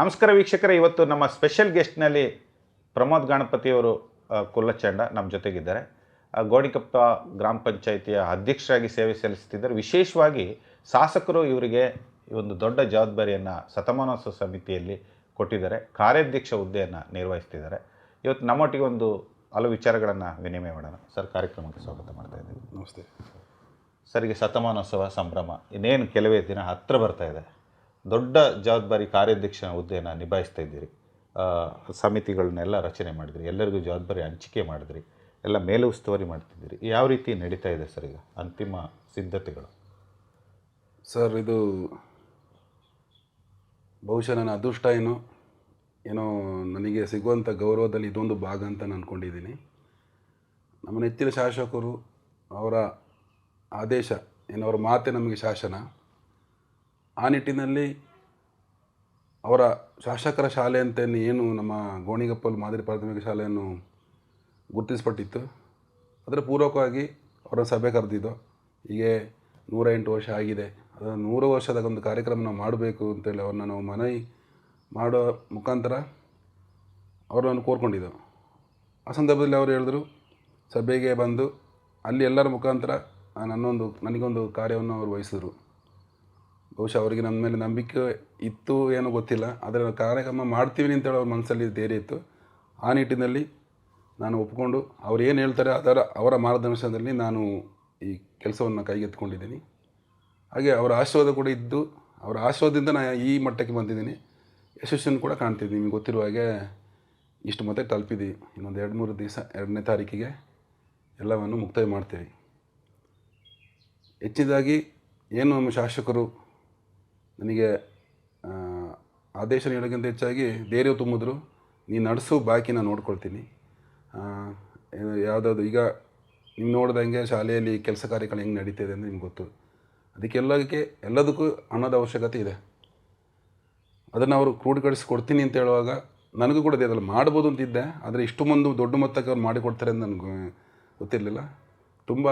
ನಮಸ್ಕಾರ ವೀಕ್ಷಕರೇ ಇವತ್ತು ನಮ್ಮ ಸ್ಪೆಷಲ್ ಗೆಸ್ಟ್ನಲ್ಲಿ ಪ್ರಮೋದ್ ಗಣಪತಿಯವರು ಕುಲ್ಲಚಂಡ ನಮ್ಮ ಜೊತೆಗಿದ್ದಾರೆ. ಗೋಣಿಕಪ್ಪ ಗೋಣಿಕೊಪ್ಪ ಗ್ರಾಮ ಪಂಚಾಯಿತಿಯ ಅಧ್ಯಕ್ಷರಾಗಿ ಸೇವೆ ಸಲ್ಲಿಸ್ತಿದ್ದಾರೆ ವಿಶೇಷವಾಗಿ ಶಾಸಕರು ಇವರಿಗೆ ಈ ಒಂದು ದೊಡ್ಡ ಜವಾಬ್ದಾರಿಯನ್ನು ಶತಮಾನೋತ್ಸವ ಸಮಿತಿಯಲ್ಲಿ ಕೊಟ್ಟಿದ್ದಾರೆ. ಕಾರ್ಯಾಧ್ಯಕ್ಷ ಹುದ್ದೆಯನ್ನು ನಿರ್ವಹಿಸ್ತಿದ್ದಾರೆ. ಇವತ್ತು ನಮ್ಮೊಟ್ಟಿಗೆ ಒಂದು ಹಲವು ವಿಚಾರಗಳನ್ನು ವಿನಿಮಯ ಮಾಡೋಣ. ಸರ್ ಕಾರ್ಯಕ್ರಮಕ್ಕೆ ಸ್ವಾಗತ ಮಾಡ್ತಾ ಇದ್ದೀವಿ ನಮಸ್ತೆ. ಸರಿಗೆ ಈಗ ಶತಮಾನೋತ್ಸವ ಸಂಭ್ರಮ ಇನ್ನೇನು ಕೆಲವೇ ದಿನ ಹತ್ತಿರ ಬರ್ತಾ ಇದೆ. ದೊಡ್ಡ ಜವಾಬ್ದಾರಿ ಕಾರ್ಯಾಧ್ಯಕ್ಷ ಹುದ್ದೆಯನ್ನು ನಿಭಾಯಿಸ್ತಾ ಇದ್ದೀರಿ. ಸಮಿತಿಗಳನ್ನೆಲ್ಲ ರಚನೆ ಮಾಡಿದ್ರಿ. ಎಲ್ಲರಿಗೂ ಜವಾಬ್ದಾರಿ ಹಂಚಿಕೆ ಮಾಡಿದ್ರಿ. ಎಲ್ಲ ಮೇಲೆ ಉಸ್ತುವಾರಿ ಮಾಡ್ತಿದ್ದೀರಿ. ಯಾವ ರೀತಿ ನಡೀತಾ ಇದೆ ಸರ್ ಈಗ ಅಂತಿಮ ಸಿದ್ಧತೆಗಳು? ಸರ್, ಇದು ಬಹುಶಃ ನನ್ನ ಅದೃಷ್ಟ ಏನು? ಏನೋ ನನಗೆ ಸಿಗುವಂಥ ಗೌರವದಲ್ಲಿ ಇದೊಂದು ಭಾಗ ಅಂತ ನಾನು ಅಂದ್ಕೊಂಡಿದ್ದೀನಿ ನಮ್ಮ ನೆಚ್ಚಿನ ಶಾಸಕರು ಅವರ ಆದೇಶ, ಏನು ಅವರ ಮಾತೆ ನಮಗೆ ಶಾಸನ. ಆ ನಿಟ್ಟಿನಲ್ಲಿ ಅವರ ಶಾಸಕರ ಶಾಲೆ ಅಂತ ಏನು ನಮ್ಮ ಗೋಣಿಗಪ್ಪಲ್ ಮಾದರಿ ಪ್ರಾಥಮಿಕ ಶಾಲೆಯನ್ನು ಗುರುತಿಸ್ಪಟ್ಟಿತ್ತು ಅದರ ಪೂರ್ವಕವಾಗಿ ಅವರ ಸಭೆ ಕರೆದಿದ್ದು, ಹೀಗೆ ನೂರ ಎಂಟು ವರ್ಷ ಆಗಿದೆ. ಅದರ ನೂರು ವರ್ಷದ ಒಂದು ಕಾರ್ಯಕ್ರಮ ನಾವು ಮಾಡಬೇಕು ಅಂತೇಳಿ ಅವ್ರನ್ನ ನಾವು ಮನವಿ ಮಾಡೋ ಮುಖಾಂತರ ಅವರನ್ನು ಕೋರ್ಕೊಂಡಿದ್ದೆವು. ಆ ಸಂದರ್ಭದಲ್ಲಿ ಅವರು ಹೇಳಿದ್ರು, ಸಭೆಗೆ ಬಂದು ಅಲ್ಲಿ ಎಲ್ಲರ ಮುಖಾಂತರ ನನ್ನೊಂದು ನನಗೊಂದು ಕಾರ್ಯವನ್ನು ಅವರು ವಹಿಸಿದ್ರು. ಬಹುಶಃ ಅವರಿಗೆ ನನ್ನ ಮೇಲೆ ನಂಬಿಕೆ ಇತ್ತು ಏನೋ ಗೊತ್ತಿಲ್ಲ. ಆದರೆ ಕಾರ್ಯಕ್ರಮ ಮಾಡ್ತೀವಿ ಅಂತೇಳಿ ಅವ್ರ ಮನಸ್ಸಲ್ಲಿ ಧೈರ್ಯ ಇತ್ತು. ಆ ನಿಟ್ಟಿನಲ್ಲಿ ನಾನು ಒಪ್ಪಿಕೊಂಡು ಅವ್ರು ಏನು ಹೇಳ್ತಾರೆ ಅದರ ಅವರ ಮಾರ್ಗದರ್ಶನದಲ್ಲಿ ನಾನು ಈ ಕೆಲಸವನ್ನು ಕೈಗೆತ್ತಿಕೊಂಡಿದ್ದೀನಿ. ಹಾಗೆ ಅವರ ಆಶೀರ್ವಾದ ಕೂಡ ಇದ್ದು ಅವರ ಆಶೀರ್ವಾದದಿಂದ ನಾನು ಈ ಮಟ್ಟಕ್ಕೆ ಬಂದಿದ್ದೀನಿ. ಯಶಸ್ಸನ್ನು ಕೂಡ ಕಾಣ್ತಿದ್ದೀನಿ. ನಿಮಗೆ ಗೊತ್ತಿರುವ ಹಾಗೆ ಇಷ್ಟು ಮತ್ತೆ ತಲುಪಿದ್ದೀವಿ ಇನ್ನೊಂದು ಎರಡು ಮೂರು ದಿವಸ, ಎರಡನೇ ತಾರೀಕಿಗೆ ಎಲ್ಲವನ್ನು ಮುಕ್ತಾಯ ಮಾಡ್ತೀವಿ. ಹೆಚ್ಚಿದಾಗಿ ಏನು ನಮ್ಮ ಶಾಸಕರು ನನಗೆ ಆದೇಶ ನೀಡೋಕ್ಕಿಂತ ಹೆಚ್ಚಾಗಿ ಧೈರ್ಯ ತುಂಬಿದ್ರು. ನೀನು ನಡೆಸು ಬಾಕಿ ನಾನು ನೋಡ್ಕೊಳ್ತೀನಿ ಯಾವುದಾದ್ರು ಈಗ ನೀವು ನೋಡಿದಂಗೆ ಶಾಲೆಯಲ್ಲಿ ಕೆಲಸ ಕಾರ್ಯಗಳು ಹೆಂಗೆ ನಡೀತಿದೆ ಅಂತ ನಿಮ್ಗೆ ಗೊತ್ತು. ಅದಕ್ಕೆಲ್ಲದಕ್ಕೆ ಎಲ್ಲದಕ್ಕೂ ಹಣದ ಅವಶ್ಯಕತೆ ಇದೆ. ಅದನ್ನು ಅವರು ಕ್ರೂಢೀಕರಿಸಿ ಕೊಡ್ತೀನಿ ಅಂತ ಹೇಳುವಾಗ ನನಗೂ ಕೂಡ ಇದೆ ಅದರಲ್ಲಿ ಮಾಡ್ಬೋದು ಅಂತಿದ್ದೆ. ಆದರೆ ಇಷ್ಟು ಮಂದು ದೊಡ್ಡ ಮೊತ್ತಕ್ಕೆ ಅವ್ರು ಮಾಡಿಕೊಡ್ತಾರೆ ಅಂತ ನನಗೆ ಗೊತ್ತಿರಲಿಲ್ಲ. ತುಂಬ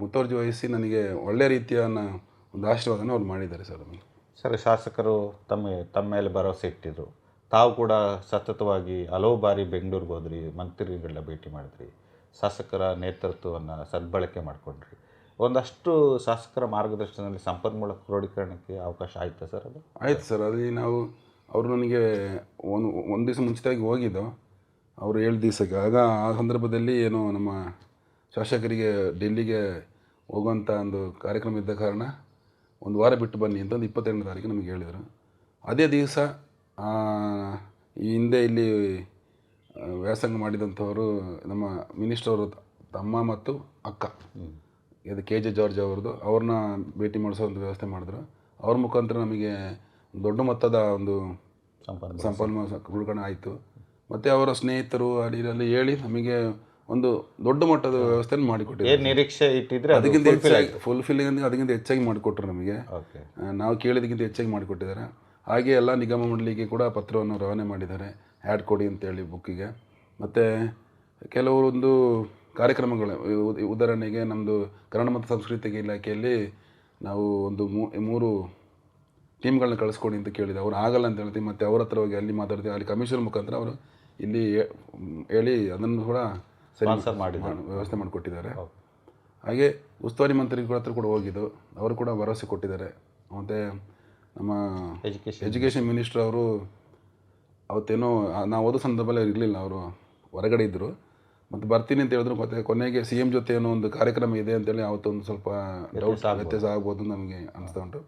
ಮುತುವರ್ಜಿ ವಹಿಸಿ ನನಗೆ ಒಳ್ಳೆಯ ರೀತಿಯ ಒಂದು ಆಶೀರ್ವಾದನ ಅವ್ರು ಮಾಡಿದ್ದಾರೆ ಸರ್ ಅದನ್ನು ಸರ್ ಶಾಸಕರು ತಮ್ಮ ತಮ್ಮ ಮೇಲೆ ಭರವಸೆ ಇಟ್ಟಿದ್ರು. ತಾವು ಕೂಡ ಸತತವಾಗಿ ಹಲವು ಬಾರಿ ಬೆಂಗಳೂರಿಗೆ ಹೋದ್ರಿ ಮಂತ್ರಿಗಳನ್ನ ಭೇಟಿ ಮಾಡಿದ್ರಿ. ಶಾಸಕರ ನೇತೃತ್ವವನ್ನು ಸದ್ಬಳಕೆ ಮಾಡಿಕೊಂಡ್ರಿ. ಒಂದಷ್ಟು ಶಾಸಕರ ಮಾರ್ಗದರ್ಶನದಲ್ಲಿ ಸಂಪನ್ಮೂಲ ಕ್ರೋಢೀಕರಣಕ್ಕೆ ಅವಕಾಶ ಆಯಿತಾ ಸರ್ ಅದು? ಆಯಿತು ಸರ್. ಅಲ್ಲಿ ನಾವು ಅವರು ನನಗೆ ಒಂದು ಒಂದು ದಿವಸ ಮುಂಚಿತವಾಗಿ ಹೋಗಿದ್ದು. ಅವರು ಏಳು ದಿವಸಕ್ಕೆ. ಆಗ ಆ ಸಂದರ್ಭದಲ್ಲಿ ಏನು ನಮ್ಮ ಶಾಸಕರಿಗೆ ಡೆಲ್ಲಿಗೆ ಹೋಗುವಂಥ ಒಂದು ಕಾರ್ಯಕ್ರಮ ಇದ್ದ ಕಾರಣ ಒಂದು ವಾರ ಬಿಟ್ಟು ಬನ್ನಿ ಅಂತಂದು ಇಪ್ಪತ್ತೆರಡನೇ ತಾರೀಕು ನಮಗೆ ಹೇಳಿದರು. ಅದೇ ದಿವಸ ಈ ಹಿಂದೆ ಇಲ್ಲಿ ವ್ಯಾಸಂಗ ಮಾಡಿದಂಥವರು ನಮ್ಮ ಮಿನಿಸ್ಟರ್ ಅವರು ತಮ್ಮ ಮತ್ತು ಅಕ್ಕ. ಇದು ಕೆ ಜೆ ಜಾರ್ಜ್ ಅವ್ರದ್ದು. ಅವ್ರನ್ನ ಭೇಟಿ ಮಾಡಿಸೋ ಒಂದು ವ್ಯವಸ್ಥೆ ಮಾಡಿದ್ರು. ಅವ್ರ ಮುಖಾಂತರ ನಮಗೆ ದೊಡ್ಡ ಮೊತ್ತದ ಒಂದು ಸಂಪನ್ಮೂಲ ಸಂಪನ್ಮೂಲ ಉಳ್ಕಣ ಆಯಿತು. ಮತ್ತು ಅವರ ಸ್ನೇಹಿತರು ಅಲ್ಲಿ ಹೇಳಿ ನಮಗೆ ಒಂದು ದೊಡ್ಡ ಮಟ್ಟದ ವ್ಯವಸ್ಥೆಯನ್ನು ಮಾಡಿಕೊಟ್ಟಿದ್ದಾರೆ. ಏನು ನಿರೀಕ್ಷೆ ಇಟ್ಟಿದ್ರೆ ಅದಕ್ಕಿಂತ ಹೆಚ್ಚಾಗಿ ಫುಲ್ಫಿಲ್ಲಿಂಗ್ ಅಂದರೆ ಅದಕ್ಕಿಂತ ಹೆಚ್ಚಾಗಿ ಮಾಡಿಕೊಟ್ರು ನಮಗೆ. ನಾವು ಕೇಳಿದಕ್ಕಿಂತ ಹೆಚ್ಚಾಗಿ ಮಾಡಿಕೊಟ್ಟಿದ್ದಾರೆ. ಹಾಗೆ ಎಲ್ಲ ನಿಗಮ ಮಂಡಳಿಗೆ ಕೂಡ ಪತ್ರವನ್ನು ರವಾನೆ ಮಾಡಿದ್ದಾರೆ. ಆ್ಯಡ್ ಕೊಡಿ ಅಂತೇಳಿ ಬುಕ್ಕಿಗೆ. ಮತ್ತು ಕೆಲವೊಂದು ಕಾರ್ಯಕ್ರಮಗಳು ಉದಾಹರಣೆಗೆ ನಮ್ಮದು ಕನ್ನಡ ಮತ್ತು ಸಂಸ್ಕೃತಿ ಇಲಾಖೆಯಲ್ಲಿ ನಾವು ಒಂದು ಮೂರು ಟೀಮ್ಗಳನ್ನ ಕಳಿಸ್ಕೊಡಿ ಅಂತ ಕೇಳಿದೆ. ಅವ್ರು ಆಗಲ್ಲ ಅಂತ ಹೇಳ್ತೀವಿ ಮತ್ತು ಅವ್ರ ಹತ್ರ ಹೋಗಿ ಅಲ್ಲಿ ಮಾತಾಡ್ತೀವಿ. ಅಲ್ಲಿ ಕಮಿಷನ್ ಮುಖಾಂತರ ಅವರು ಇಲ್ಲಿ ಹೇಳಿ ಅದನ್ನು ಕೂಡ ಸರಿ Sponsor ಮಾಡಿದ್ದಾರೆ. ಮಾಡ್- ವ್ಯವಸ್ಥೆ ಮಾಡಿಕೊಟ್ಟಿದ್ದಾರೆ. ಹಾಗೆ ಉಸ್ತುವಾರಿ ಮಂತ್ರಿಗಳ ಹತ್ರ ಕೂಡ ಹೋಗಿದ್ದು. ಅವರು ಕೂಡ ಭರವಸೆ ಕೊಟ್ಟಿದ್ದಾರೆ. ಮತ್ತು ನಮ್ಮ ಎಜುಕೇಶನ್ ಎಜುಕೇಷನ್ ಮಿನಿಸ್ಟರ್ ಅವರು ಅವತ್ತೇನೋ ನಾವು ಓದೋ ಸಂದರ್ಭದಲ್ಲಿ ಇರಲಿಲ್ಲ. ಅವರು ಹೊರಗಡೆ ಇದ್ದರು ಮತ್ತು ಬರ್ತೀನಿ ಅಂತ ಹೇಳಿದ್ರು. ಮತ್ತೆ ಕೊನೆಗೆ ಸಿ ಎಂ ಜೊತೆ ಏನೋ ಒಂದು ಕಾರ್ಯಕ್ರಮ ಇದೆ ಅಂತೇಳಿ ಅವತ್ತೊಂದು ಸ್ವಲ್ಪ ಡೌಟ್ ವ್ಯತ್ಯಾಸ ಆಗ್ಬೋದು ನಮಗೆ ಅನಿಸ್ತಾ ಉಂಟು.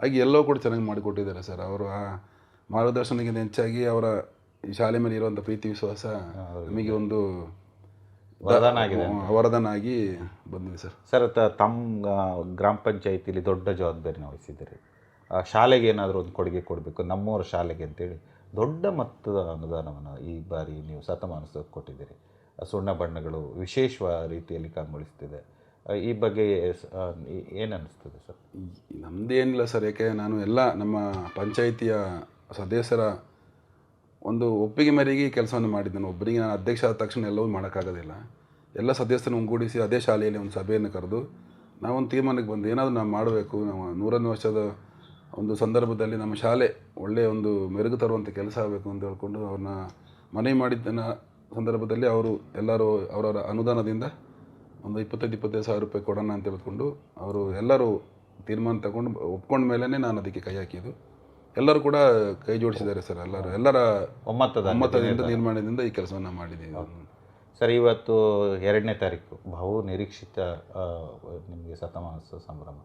ಹಾಗೆ ಎಲ್ಲೋ ಕೂಡ ಚೆನ್ನಾಗಿ ಮಾಡಿಕೊಟ್ಟಿದ್ದಾರೆ ಸರ್. ಅವರು ಆ ಮಾರ್ಗದರ್ಶನಕ್ಕಿಂತ ಹೆಚ್ಚಾಗಿ ಅವರ ಈ ಶಾಲೆ ಮೇಲೆ ಇರುವಂಥ ಪ್ರೀತಿ ವಿಶ್ವಾಸ ನಮಗೆ ಒಂದು ವರದಾನ ಆಗಿದೆ ಬಂದಿದೆ ಸರ್. ಸರ್ ತಮ್ಮ ಗ್ರಾಮ ಪಂಚಾಯತಿಲಿ ದೊಡ್ಡ ಜವಾಬ್ದಾರಿನ ವಹಿಸಿದ್ದೀರಿ. ಆ, ಶಾಲೆಗೆ ಏನಾದರೂ ಒಂದು ಕೊಡುಗೆ ಕೊಡಬೇಕು ನಮ್ಮೂರ ಶಾಲೆಗೆ ಅಂತೇಳಿ ದೊಡ್ಡ ಮೊತ್ತದ ಅನುದಾನವನ್ನು ಈ ಬಾರಿ ನೀವು ಶತಮಾನೋತ್ಸವಕ್ಕೆ ಕೊಟ್ಟಿದ್ದೀರಿ. ಸುಣ್ಣ ಬಣ್ಣಗಳು ವಿಶೇಷ ರೀತಿಯಲ್ಲಿ ಕಂಗೊಳಿಸ್ತಿದೆ. ಈ ಬಗ್ಗೆ ಏನು ಅನ್ನಿಸ್ತದೆ ಸರ್? ನಮ್ಮದೇನಿಲ್ಲ ಸರ್ ಯಾಕೆ ನಾನು ಎಲ್ಲ ನಮ್ಮ ಪಂಚಾಯಿತಿಯ ಸದಸ್ಯರ ಒಂದು ಒಪ್ಪಿಗೆ ಮೇರೆಗೆ ಈ ಕೆಲಸವನ್ನು ನಾನು ಒಬ್ಬರಿಗೆ ನಾನು ಅಧ್ಯಕ್ಷ ಆದ ತಕ್ಷಣ ಎಲ್ಲವೂ ಮಾಡೋಕ್ಕಾಗೋದಿಲ್ಲ. ಎಲ್ಲ ಸದಸ್ಯರನ್ನು ಒಗ್ಗೂಡಿಸಿ ಅದೇ ಶಾಲೆಯಲ್ಲಿ ಒಂದು ಸಭೆಯನ್ನು ಕರೆದು ನಾವೊಂದು ತೀರ್ಮಾನಕ್ಕೆ ಬಂದು ಏನಾದರೂ ನಾವು ಮಾಡಬೇಕು, ನಾವು ನೂರನೇ ವರ್ಷದ ಒಂದು ಸಂದರ್ಭದಲ್ಲಿ ನಮ್ಮ ಶಾಲೆ ಒಳ್ಳೆಯ ಒಂದು ಮೆರುಗು ತರುವಂಥ ಕೆಲಸ ಆಗಬೇಕು ಅಂತ ಹೇಳ್ಕೊಂಡು ಅವ್ರನ್ನ ಮನವಿ ಮಾಡಿದ್ದನ್ನು ಸಂದರ್ಭದಲ್ಲಿ ಅವರು ಎಲ್ಲರೂ ಅವರವರ ಅನುದಾನದಿಂದ ಒಂದು ಇಪ್ಪತ್ತೈದು ಇಪ್ಪತ್ತೈದು ಸಾವಿರ ರೂಪಾಯಿ ಕೊಡೋಣ ಅಂತ ಹೇಳ್ಕೊಂಡು ಅವರು ಎಲ್ಲರೂ ತೀರ್ಮಾನ ತಗೊಂಡು ಒಪ್ಕೊಂಡ ಮೇಲೇ ನಾನು ಅದಕ್ಕೆ ಕೈ ಹಾಕಿದ್ದು. ಎಲ್ಲರೂ ಕೂಡ ಕೈ ಜೋಡಿಸಿದ್ದಾರೆ ಸರ್ ಎಲ್ಲರೂ. ಎಲ್ಲರ ಒಮ್ಮತದ ಒಮ್ಮತದಿಂದ ನಿರ್ಮಾಣದಿಂದ ಈ ಕೆಲಸವನ್ನು ಮಾಡಿದ್ದೀವಿ. ಸರ್ ಇವತ್ತು ಎರಡನೇ ತಾರೀಕು ಬಹು ನಿರೀಕ್ಷಿತ ನಿಮಗೆ ಶತಮಾನೋತ್ಸವ ಸಂಭ್ರಮ.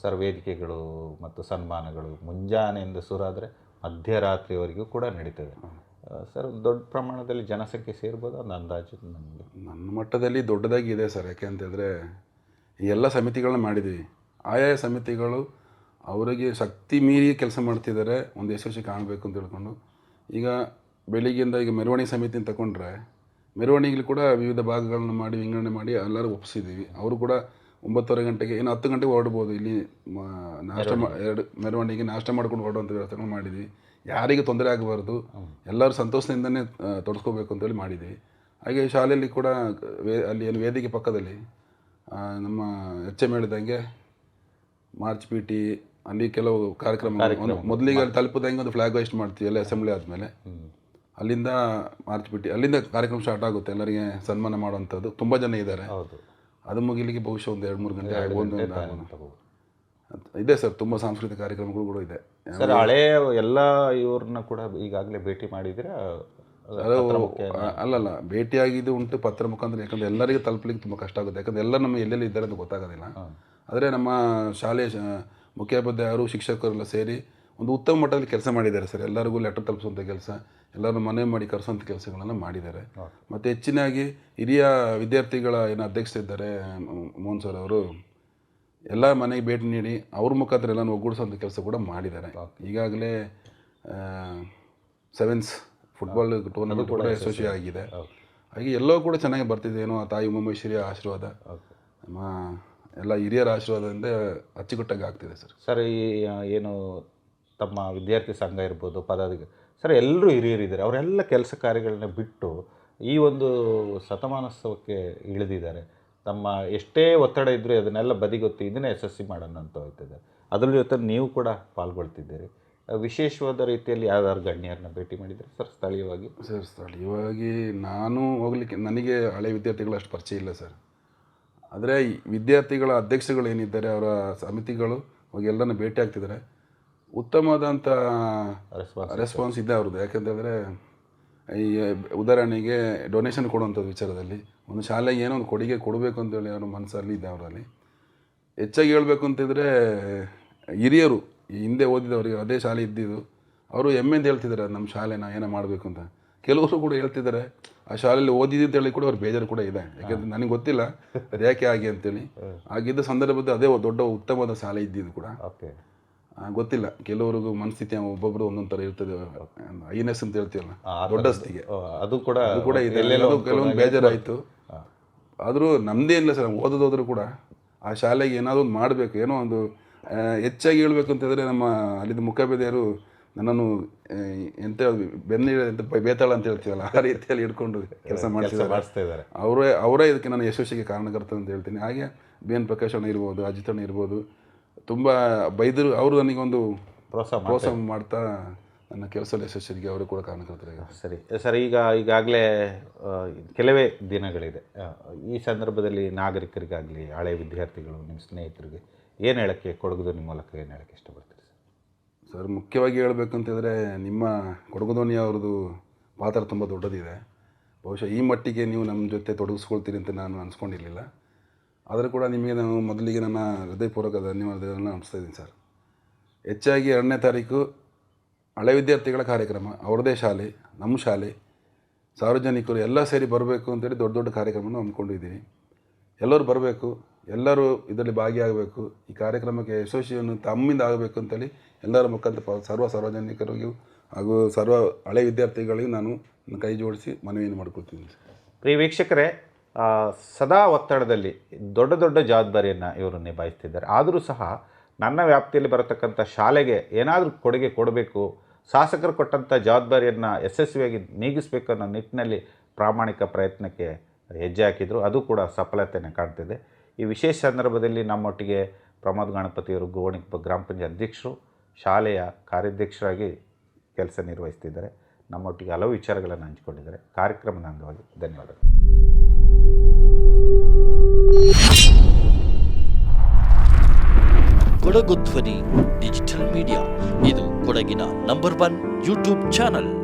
ಸರ್ ವೇದಿಕೆಗಳು ಮತ್ತು ಸನ್ಮಾನಗಳು ಮುಂಜಾನೆಯಿಂದ ಸುರಾದರೆ ಮಧ್ಯರಾತ್ರಿವರೆಗೂ ಕೂಡ ನಡೀತದೆ. ಸರ್ ದೊಡ್ಡ ಪ್ರಮಾಣದಲ್ಲಿ ಜನಸಂಖ್ಯೆ ಸೇರ್ಬೋದು? ಒಂದು ಅಂದಾಜು ನಮಗೆ. ನನ್ನ ಮಟ್ಟದಲ್ಲಿ ದೊಡ್ಡದಾಗಿ ಇದೆ ಸರ್ ಯಾಕೆ ಅಂತಂದರೆ ಎಲ್ಲ ಸಮಿತಿಗಳನ್ನ ಮಾಡಿದ್ದೀವಿ. ಆಯಾಯ ಸಮಿತಿಗಳು ಅವರಿಗೆ ಶಕ್ತಿ ಮೀರಿ ಕೆಲಸ ಮಾಡ್ತಿದ್ದಾರೆ ಒಂದು ಯಶಸ್ವಿ ಕಾಣಬೇಕು ಅಂತ ಹೇಳ್ಕೊಂಡು. ಈಗ ಬೆಳಿಗ್ಗೆಯಿಂದ ಈಗ ಮೆರವಣಿಗೆ ಸಮಿತಿನ ತಗೊಂಡ್ರೆ ಮೆರವಣಿಗೆಲಿ ಕೂಡ ವಿವಿಧ ಭಾಗಗಳನ್ನು ಮಾಡಿ ವಿಂಗಡಣೆ ಮಾಡಿ ಎಲ್ಲರೂ ಒಪ್ಪಿಸಿದ್ದೀವಿ ಅವರು ಕೂಡ ಒಂಬತ್ತುವರೆ ಗಂಟೆಗೆ ಏನು ಹತ್ತು ಗಂಟೆಗೆ ಹೊರಡ್ಬೋದು. ಇಲ್ಲಿ ನಾಷ್ಟ ಎರಡು ಮೆರವಣಿಗೆ ನಾಷ್ಟ ಮಾಡ್ಕೊಂಡು ಹೊರಡುವಂಥ ವ್ಯವಸ್ಥೆಗಳು ಮಾಡಿದ್ವಿ. ಯಾರಿಗೆ ತೊಂದರೆ ಆಗಬಾರ್ದು. ಎಲ್ಲರೂ ಸಂತೋಷದಿಂದನೇ ತೊಡಸ್ಕೋಬೇಕು ಅಂತೇಳಿ ಮಾಡಿದ್ವಿ. ಹಾಗೆ ಶಾಲೆಯಲ್ಲಿ ಕೂಡ ವೇ ಅಲ್ಲಿ ಏನು ವೇದಿಕೆ ಪಕ್ಕದಲ್ಲಿ ನಮ್ಮ ಎಚ್ ಎಂ ಹೇಳಿದಂಗೆ ಮಾರ್ಚ್ ಪಿ ಟಿ ಅಲ್ಲಿ ಕೆಲವು ಕಾರ್ಯಕ್ರಮ ಮೊದಲಿಗೆ ಅಲ್ಲಿ ತಲುಪದಂಗೆ ಒಂದು ಫ್ಲಾಗ್ ವೈಸ್ಟ್ ಮಾಡ್ತೀವಿ ಎಲ್ಲ ಅಸೆಂಬ್ಲಿ ಆದಮೇಲೆ. ಅಲ್ಲಿಂದ ಮಾರ್ಚ್ ಬಿಟ್ಟು ಅಲ್ಲಿಂದ ಕಾರ್ಯಕ್ರಮ ಸ್ಟಾರ್ಟ್ ಆಗುತ್ತೆ ಎಲ್ಲರಿಗೆ ಸನ್ಮಾನ ಮಾಡುವಂಥದ್ದು. ತುಂಬ ಜನ ಇದ್ದಾರೆ. ಹೌದು. ಅದು ಮುಗಿಲಿಕ್ಕೆ ಬಹುಶಃ ಒಂದು ಎರಡು ಮೂರು ಗಂಟೆ ಒಂದು ಇದೆ ಸರ್ ತುಂಬ ಸಾಂಸ್ಕೃತಿಕ ಕಾರ್ಯಕ್ರಮಗಳು ಕೂಡ ಇದೆ. ಸರ್ ಹಳೇ ಎಲ್ಲ ಇವ್ರನ್ನ ಕೂಡ ಈಗಾಗಲೇ ಭೇಟಿ ಮಾಡಿದ್ರೆ ಅಲ್ಲಲ್ಲ ಭೇಟಿಯಾಗಿದ್ದು ಉಂಟು ಪತ್ರ ಮುಖಾಂತರ ಯಾಕಂದ್ರೆ ಎಲ್ಲರಿಗೂ ತಲುಪಲಿಕ್ಕೆ ತುಂಬ ಕಷ್ಟ ಆಗುತ್ತೆ. ಯಾಕಂದ್ರೆ ಎಲ್ಲ ನಮ್ಮ ಎಲ್ಲೆಲ್ಲಿ ಇದ್ದಾರೆ ಅಂತ ಗೊತ್ತಾಗೋದಿಲ್ಲ. ಆದರೆ ನಮ್ಮ ಶಾಲೆಯ ಶ- ಮುಖ್ಯೋಪಾಧ್ಯಾಯರು ಶಿಕ್ಷಕರೆಲ್ಲ ಸೇರಿ ಒಂದು ಉತ್ತಮ ಮಟ್ಟದಲ್ಲಿ ಕೆಲಸ ಮಾಡಿದ್ದಾರೆ ಸರ್. ಎಲ್ಲರಿಗೂ ಲೆಟರ್ ತಲುಪಿಸುವಂಥ ಕೆಲಸ ಎಲ್ಲರೂ ಮನೆ ಮಾಡಿ ಕರೆಸುವಂಥ ಕೆಲಸಗಳನ್ನು ಮಾಡಿದ್ದಾರೆ. ಮತ್ತು ಹೆಚ್ಚಿನಾಗಿ ಹಿರಿಯ ವಿದ್ಯಾರ್ಥಿಗಳ ಏನು ಅಧ್ಯಕ್ಷರಿದ್ದಾರೆ ಇದ್ದಾರೆ ಮೋಹನ್ ಸರ್ ಅವರು ಎಲ್ಲ ಮನೆಗೆ ಭೇಟಿ ನೀಡಿ ಅವ್ರ ಮುಖಾಂತರ ಎಲ್ಲ ಒಗ್ಗೂಡಿಸುವಂಥ ಕೆಲಸ ಕೂಡ ಮಾಡಿದ್ದಾರೆ. ಈಗಾಗಲೇ ಸೆವೆನ್ಸ್ ಫುಟ್ಬಾಲ್ ಟೂರ್ನಮೆಂಟ್ ಕೂಡ ಯಶಸ್ವಿ ಆಗಿದೆ. ಹಾಗೆ ಎಲ್ಲೋ ಕೂಡ ಚೆನ್ನಾಗಿ ಬರ್ತಿದೆ ಏನೋ ಆ ತಾಯಿ ಉಮಾಮೇಶ್ವರಿಯ ಆಶೀರ್ವಾದ. ನಮ್ಮ ಎಲ್ಲ ಹಿರಿಯರ ಆಶೀರ್ವಾದದಿಂದ ಅಚ್ಚುಕಟ್ಟಾಗಿ ಆಗ್ತಿದೆ ಸರ್. ಸರ್ ಈ ಏನು ತಮ್ಮ ವಿದ್ಯಾರ್ಥಿ ಸಂಘ ಇರ್ಬೋದು ಪದಾಧಿಕಾರಿ ಸರ್ ಎಲ್ಲರೂ ಹಿರಿಯರಿದ್ದಾರೆ. ಅವರೆಲ್ಲ ಕೆಲಸ ಕಾರ್ಯಗಳನ್ನ ಬಿಟ್ಟು ಈ ಒಂದು ಶತಮಾನೋತ್ಸವಕ್ಕೆ ಇಳಿದಿದ್ದಾರೆ. ತಮ್ಮ ಎಷ್ಟೇ ಒತ್ತಡ ಇದ್ದರೂ ಅದನ್ನೆಲ್ಲ ಬದಿಗೊತ್ತಿ ಇದನ್ನೇ ಯಶಸ್ವಿ ಮಾಡೋಣ ಅಂತ ಹೋಗ್ತಿದ್ದಾರೆ. ಅದ್ರ ಜೊತೆ ನೀವು ಕೂಡ ಪಾಲ್ಗೊಳ್ತಿದ್ದೀರಿ. ವಿಶೇಷವಾದ ರೀತಿಯಲ್ಲಿ ಯಾವ್ದಾದ್ರು ಗಣ್ಯರನ್ನ ಭೇಟಿ ಮಾಡಿದರೆ ಸರ್ ಸ್ಥಳೀಯವಾಗಿ? ಸರ್ ಸ್ಥಳೀಯವಾಗಿ ನಾನು ಹೋಗ್ಲಿಕ್ಕೆ ನನಗೆ ಹಳೆ ವಿದ್ಯಾರ್ಥಿಗಳು ಅಷ್ಟು ಪರಿಚಯ ಇಲ್ಲ ಸರ್. ಆದರೆ ವಿದ್ಯಾರ್ಥಿಗಳ ಅಧ್ಯಕ್ಷಗಳು ಏನಿದ್ದಾರೆ ಅವರ ಸಮಿತಿಗಳು ಎಲ್ಲರನ್ನ ಭೇಟಿ ಆಗ್ತಿದ್ದಾರೆ. ಉತ್ತಮವಾದಂಥ ರೆಸ್ಪಾನ್ಸ್ ಇದೆ ಅವ್ರದ್ದು. ಯಾಕಂತಂದರೆ ಈ ಉದಾಹರಣೆಗೆ ಡೊನೇಷನ್ ಕೊಡುವಂಥದ್ದು ವಿಚಾರದಲ್ಲಿ. ಒಂದು ಶಾಲೆಗೆ ಏನೋ ಒಂದು ಕೊಡುಗೆ ಕೊಡಬೇಕು ಅಂತೇಳಿ ಅವ್ರ ಮನಸ್ಸಲ್ಲಿ ಇದೆ ಅವರಲ್ಲಿ. ಹೆಚ್ಚಾಗಿ ಹೇಳಬೇಕು ಅಂತಿದ್ರೆ ಹಿರಿಯರು ಈ ಹಿಂದೆ ಓದಿದವರಿಗೆ ಅದೇ ಶಾಲೆ ಇದ್ದಿದ್ದು ಅವರು ಹೆಮ್ಮೆಂದು ಹೇಳ್ತಿದ್ದಾರೆ ನಮ್ಮ ಶಾಲೆನ ಏನೋ ಮಾಡಬೇಕು ಅಂತ. ಕೆಲವರು ಕೂಡ ಹೇಳ್ತಿದ್ದಾರೆ ಆ ಶಾಲೆಯಲ್ಲಿ ಓದಿದ್ದು ಅಂತೇಳಿ ಕೂಡ ಅವ್ರ ಬೇಜಾರು ಕೂಡ ಇದೆ. ಯಾಕಂದ್ರೆ ನನಗೆ ಗೊತ್ತಿಲ್ಲ ಅದು ಯಾಕೆ ಆಗಿ ಅಂತೇಳಿ. ಆಗಿದ್ದ ಸಂದರ್ಭದಲ್ಲಿ ಅದೇ ದೊಡ್ಡ ಉತ್ತಮವಾದ ಶಾಲೆ ಇದ್ದಿದ್ದು ಕೂಡ. ಗೊತ್ತಿಲ್ಲ. ಕೆಲವರಿಗೂ ಮನಸ್ಥಿತಿ ಒಬ್ಬೊಬ್ರು ಒಂದೊಂದ್ ತರ ಇರ್ತದೆ. ಐನೆಸ್ ಅಂತ ಹೇಳ್ತೀವಲ್ಲ ದೊಡ್ಡ ಸ್ಥಿತಿಗೆ ಅದು ಕೂಡ ಕೂಡ ಇದೆ. ಕೆಲವೊಂದು ಬೇಜಾರು ಬೇಜಾರಾಯಿತು. ಆದರೂ ನಮ್ಮದೇ ಇಲ್ಲ ಸರ್ ಓದೋದಾದ್ರೂ ಕೂಡ ಆ ಶಾಲೆಗೆ ಏನಾದರೂ ಒಂದು ಮಾಡಬೇಕು. ಏನೋ ಒಂದು ಹೆಚ್ಚಾಗಿ ಹೇಳ್ಬೇಕು ಅಂತಂದರೆ ನಮ್ಮ ಅಲ್ಲಿದ್ದ ಮುಖಬೇದೆಯರು ನನ್ನನ್ನು ಎಂತ ಬೆನ್ನ ಬೇತಾಳ ಅಂತ ಹೇಳ್ತೀವಲ್ಲ ಆ ರೀತಿಯಲ್ಲಿ ಇಟ್ಕೊಂಡು ಕೆಲಸ ಮಾಡ್ತಾ ಮಾಡಿಸ್ತಾ ಇದ್ದಾರೆ. ಅವರೇ ಅವರೇ ಇದಕ್ಕೆ ನಾನು ಯಶಸ್ಸಿಗೆ ಕಾರಣಕರ್ತ ಅಂತ ಹೇಳ್ತೀನಿ. ಹಾಗೆ ಬಿ ಎನ್ ಪ್ರಕಾಶ್ ಅಣ್ಣ ಇರ್ಬೋದು ಅಜಿತ್ ಅಣ್ಣ ಇರ್ಬೋದು ತುಂಬ ಬೈದರು ಅವರು ನನಗೊಂದು ಪ್ರೋತ್ಸಾಹ ಪ್ರೋತ್ಸಾಹ ಮಾಡ್ತಾ ನನ್ನ ಕೆಲಸದಲ್ಲಿ ಯಶಸ್ಸಿಗೆ ಅವರು ಕೂಡ ಕಾರಣಕರ್ತರಾಗಿದ್ದಾರೆ. ಸರಿ. ಸರ್ ಈಗ ಈಗಾಗಲೇ ಕೆಲವೇ ದಿನಗಳಿದೆ. ಈ ಸಂದರ್ಭದಲ್ಲಿ ನಾಗರಿಕರಿಗಾಗಲಿ ಹಳೆ ವಿದ್ಯಾರ್ಥಿಗಳು ನಿಮ್ಮ ಸ್ನೇಹಿತರಿಗೆ ಏನು ಹೇಳೋಕ್ಕೆ ಕೊಡಗದು ನಿಮ್ಮ ಮೂಲಕ ಏನು ಹೇಳೋಕ್ಕೆ ಇಷ್ಟಪಡ್ತೀರಿ? ಸರ್, ಮುಖ್ಯವಾಗಿ ಹೇಳಬೇಕಂತಿದ್ರೆ ನಿಮ್ಮ ಕೊಡಗುದೋನಿ ಅವ್ರದ್ದು ಪಾತ್ರ ತುಂಬ ದೊಡ್ಡದಿದೆ. ಬಹುಶಃ ಈ ಮಟ್ಟಿಗೆ ನೀವು ನಮ್ಮ ಜೊತೆ ತೊಡಗಿಸ್ಕೊಳ್ತೀರಿ ಅಂತ ನಾನು ಅನ್ಸ್ಕೊಂಡಿರಲಿಲ್ಲ. ಆದರೂ ಕೂಡ ನಿಮಗೆ ನಾನು ಮೊದಲಿಗೆ ನನ್ನ ಹೃದಯಪೂರ್ವಕ ಧನ್ಯವಾದಗಳನ್ನು ಅನಿಸ್ತಾ ಇದ್ದೀನಿ ಸರ್. ಹೆಚ್ಚಾಗಿ ಎರಡನೇ ತಾರೀಕು ಹಳೆ ವಿದ್ಯಾರ್ಥಿಗಳ ಕಾರ್ಯಕ್ರಮ ಅವ್ರದ್ದೇ ಶಾಲೆ ನಮ್ಮ ಶಾಲೆ, ಸಾರ್ವಜನಿಕರು ಎಲ್ಲ ಸೇರಿ ಬರಬೇಕು ಅಂತೇಳಿ ದೊಡ್ಡ ದೊಡ್ಡ ಕಾರ್ಯಕ್ರಮವನ್ನು ಹಮ್ಮಿಕೊಂಡಿದ್ದೀವಿ ಎಲ್ಲರೂ ಬರಬೇಕು. ಎಲ್ಲರೂ ಇದರಲ್ಲಿ ಭಾಗಿಯಾಗಬೇಕು. ಈ ಕಾರ್ಯಕ್ರಮಕ್ಕೆ ಯಶಸ್ವಿಯನ್ನು ತಮ್ಮಿಂದ ಆಗಬೇಕು ಅಂತೇಳಿ ಎಲ್ಲರ ಮುಖಾಂತರ ಸರ್ವ ಸಾರ್ವಜನಿಕರಿಗೂ ಹಾಗೂ ಸರ್ವ ಹಳೆ ವಿದ್ಯಾರ್ಥಿಗಳಿಗೂ ನಾನು ಕೈ ಜೋಡಿಸಿ ಮನವಿಯನ್ನು ಮಾಡ್ಕೊಳ್ತೀನಿ ಪ್ರಿಯ ವೀಕ್ಷಕರೇ ಸದಾ ಒತ್ತಡದಲ್ಲಿ ದೊಡ್ಡ ದೊಡ್ಡ ಜವಾಬ್ದಾರಿಯನ್ನು ಇವರು ನಿಭಾಯಿಸ್ತಿದ್ದಾರೆ. ಆದರೂ ಸಹ ನನ್ನ ವ್ಯಾಪ್ತಿಯಲ್ಲಿ ಬರತಕ್ಕಂಥ ಶಾಲೆಗೆ ಏನಾದರೂ ಕೊಡುಗೆ ಕೊಡಬೇಕು, ಶಾಸಕರು ಕೊಟ್ಟಂಥ ಜವಾಬ್ದಾರಿಯನ್ನು ಯಶಸ್ವಿಯಾಗಿ ನೀಗಿಸಬೇಕು ಅನ್ನೋ ನಿಟ್ಟಿನಲ್ಲಿ ಪ್ರಾಮಾಣಿಕ ಪ್ರಯತ್ನಕ್ಕೆ ಹೆಜ್ಜೆ ಹಾಕಿದರು. ಅದು ಕೂಡ ಸಫಲತೆಯನ್ನು ಕಾಣ್ತಿದೆ. ಈ ವಿಶೇಷ ಸಂದರ್ಭದಲ್ಲಿ ನಮ್ಮೊಟ್ಟಿಗೆ ಪ್ರಮೋದ್ ಗಣಪತಿಯವರು ಗೋಣಿಪ ಗ್ರಾಮ ಪಂಚಾಯತ್ ಅಧ್ಯಕ್ಷರು, ಶಾಲೆಯ ಕಾರ್ಯಾಧ್ಯಕ್ಷರಾಗಿ ಕೆಲಸ ನಿರ್ವಹಿಸ್ತಿದ್ದಾರೆ. ನಮ್ಮೊಟ್ಟಿಗೆ ಹಲವು ವಿಚಾರಗಳನ್ನು ಹಂಚಿಕೊಂಡಿದ್ದಾರೆ. ಕಾರ್ಯಕ್ರಮದ ಅಂಗವಾಗಿ ಧನ್ಯವಾದಗಳು. ಕೊಡಗು ಧ್ವನಿ ಡಿಜಿಟಲ್ ಮೀಡಿಯಾ. ಇದು ಕೊಡಗಿನ ನಂಬರ್ ಒನ್ ಯೂಟ್ಯೂಬ್ ಚಾನಲ್.